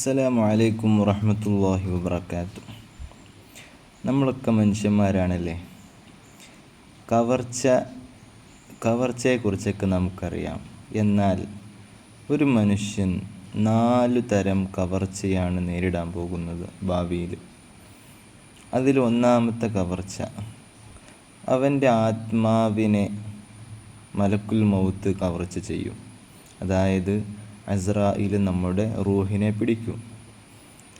അസ്സലാമു അലൈക്കും വറഹമത്തല്ലാഹി വബർക്കാത്തു നമ്മളൊക്കെ മനുഷ്യന്മാരാണല്ലേ? കവർച്ച കവർച്ചയെക്കുറിച്ചൊക്കെ നമുക്കറിയാം. എന്നാൽ ഒരു മനുഷ്യൻ നാലു തരം കവർച്ചയാണ് നേരിടാൻ പോകുന്നത് ഭാവിയിൽ. അതിൽ ഒന്നാമത്തെ കവർച്ച അവന്റെ ആത്മാവിനെ മലക്കുൽ മൗത്ത് കവർച്ച ചെയ്യും. അതായത് അസ്രായിൽ നമ്മുടെ റൂഹിനെ പിടിക്കും.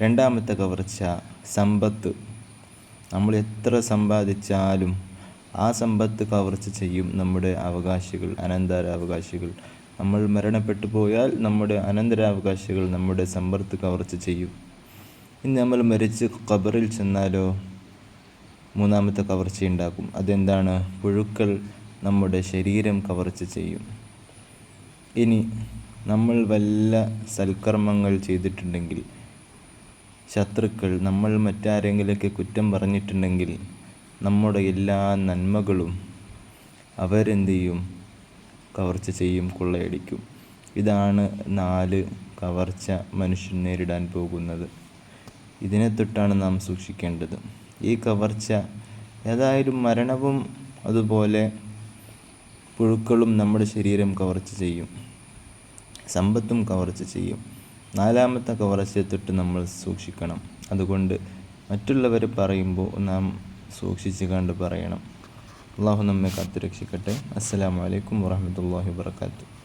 രണ്ടാമത്തെ കവർച്ച സമ്പത്ത്. നമ്മൾ എത്ര സമ്പാദിച്ചാലും ആ സമ്പത്ത് കവർച്ച ചെയ്യും നമ്മുടെ അവകാശികൾ അനന്തരാവകാശികൾ. നമ്മൾ മരണപ്പെട്ടു പോയാൽ നമ്മുടെ അനന്തരാവകാശികൾ നമ്മുടെ സമ്പത്ത് കവർച്ച ചെയ്യും. ഇനി നമ്മൾ മരിച്ച് ഖബറിൽ ചെന്നാലോ മൂന്നാമത്തെ കവർച്ച കവർച്ചയുണ്ടാക്കും അതെന്താണ്? പുഴുക്കൾ നമ്മുടെ ശരീരം കവർച്ച ചെയ്യും. ഇനി നമ്മൾ വല്ല സൽക്കർമ്മങ്ങൾ ചെയ്തിട്ടുണ്ടെങ്കിൽ ശത്രുക്കൾ നമ്മൾ മറ്റാരെങ്കിലൊക്കെ കുറ്റം പറഞ്ഞിട്ടുണ്ടെങ്കിൽ നമ്മുടെ എല്ലാ നന്മകളും അവരെന്ത് ചെയ്യും കവർച്ച ചെയ്യും കൊള്ളയടിക്കും. ഇതാണ് നാല് കവർച്ച മനുഷ്യൻ നേരിടാൻ പോകുന്നത്. ഇതിനെ തൊട്ടാണ് നാം സൂക്ഷിക്കേണ്ടത്. ഈ കവർച്ച ഏതായാലും മരണവും അതുപോലെ പുഴുക്കളും നമ്മുടെ ശരീരം കവർച്ച ചെയ്യും. സമ്പത്തും കവർച്ച ചെയ്യും. നാലാമത്തെ കവർച്ചയെ തൊട്ട് നമ്മൾ സൂക്ഷിക്കണം. അതുകൊണ്ട് മറ്റുള്ളവർ പറയുമ്പോൾ നാം സൂക്ഷിച്ച് കണ്ട് പറയണം. അള്ളാഹു നമ്മെ കാത്തുരക്ഷിക്കട്ടെ. അസ്സാം വലൈക്കും വാഹമത്തല്ലാഹി വാത്തു